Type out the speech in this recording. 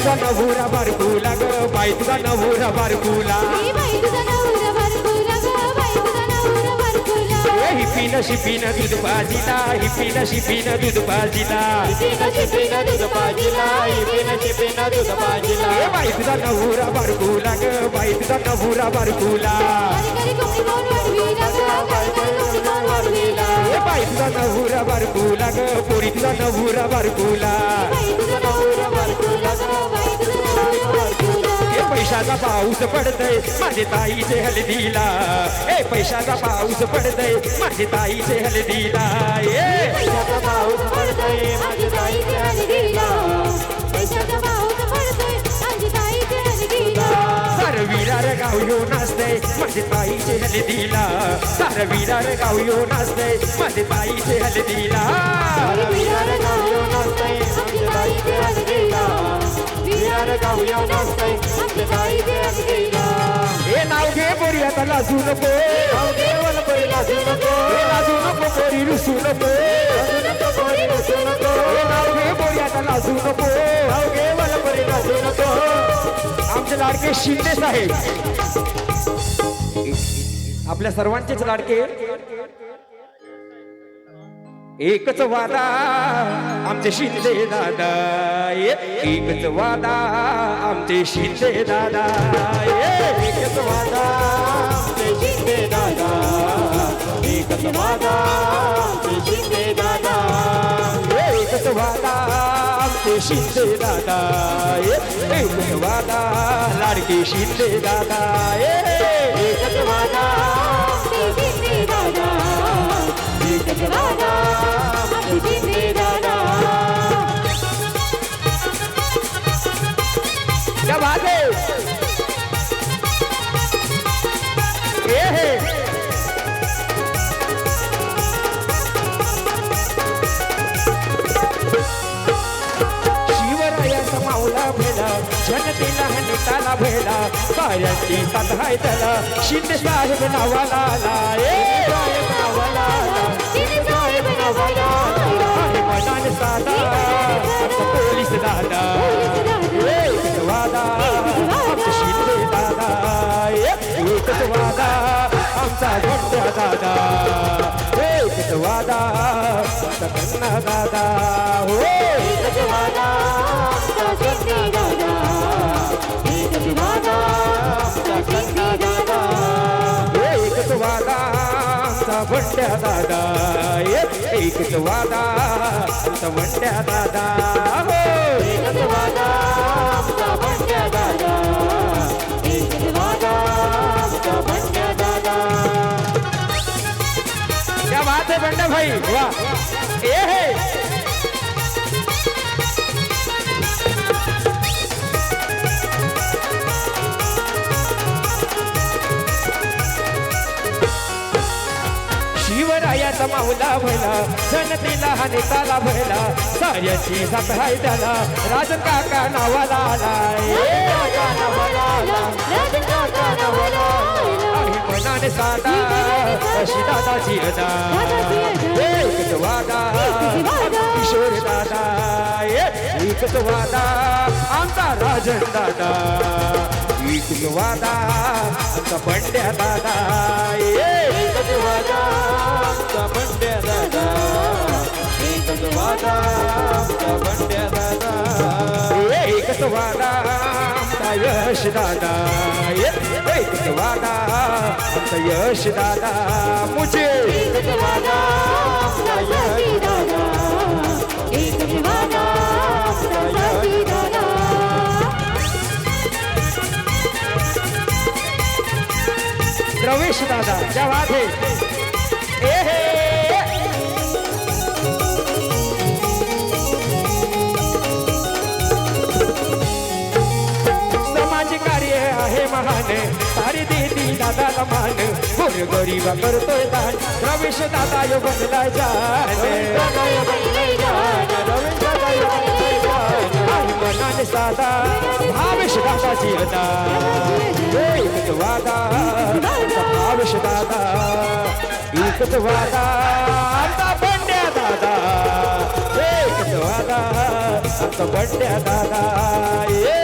तुझा नवरा बारकुला ग बाई तुझा नवरा बारकुला. हिपीन शिपीन दूध पाजिला हिपीन शिपीन दूध ए बाई तुझा नवरा बारकुला ग बाई तुझा नवरा बारकुला. बाई तुझा नवरा बारकुला ग पोरी तुझा नवरा बारकुला. पैशाचा पाऊस पडतय माझे ताईचे हलदीला ए पैशाचा पाऊस पडतय माझे ताईचे हलदीला ए पैशाचा पाऊस पडतोय माझी ताईची हलगीला पैशाचा पाऊस पडतोय माझी ताईची असतंय माझे ताईचे हलदीला माझे ताईचे हलदीला आमची ताईची हलगीला हे नाव घे बोरी आता लाजू नको. नाव लाजू नको हे लाजू नको बोरी रुसू नको लाजू नको. नको हे नाव घे आता लाजू नको. नाव लाजू नको आमचे लाडके शिंदे साहेब आपल्या सर्वांचेच लाडके. एकच वादा आमचे शिंदे दादा एकच वादा आमचे शिंदे दादा एकच वादा आमचे शिंदे दादा एकच वादा आमचे शिंदे दादा एकच वादा आमचे शिंदे दादा एकच वादा लाडके शिंदे दादा एकच वादा माऊला भेला जनतेला हनिताला त्याला शिंदे साहेब नावाला आला साहेब नावाला साधा पोलीस दादा वादा शिंदे दादा एकच वादा आमचा घोट्या दादा एकच वादा आमचा दादा हो एकच वादा दादा एकच वादा दादा एकच वादा आमचा दादा एकच वादा भंड्या दादा. हो! एकच वादा दादा. एकच वादा दादा. क्या बात है बंडा भाई? वाह! ये है! शिवरायाचा माऊला भला जनतेला हा भैला सायची साऱ्याची हाय त्याला राजन काका नावाला आला मनाने साधा अशी दादाची अदा एकच वादा. किशोर दादा एकच वादा आमचा राजन दादा एकच वादा आमचा बंड्या दादा. एकच वादा आमचा बंड्या दादा. एकच वादा आमचा बंड्या दादा. एकच वादा आमचा यश दादा. एकच वादा आमचा यश दादा. मुझे एकच वादा आमचा दादा. एकच वादा प्रवेश दादा क्या बात है? ए हे। समाज कार्य आहे महान सारी देती दादाला मान गोर गरीबा करतोय दान. रमेश दादा यो बनला जान. दादा यो दादा जीवता मनाने साधा भावेश वादा आमचा दादा एकच वादा आता बंड्या दादा एकच वादा आता बंड्या दादा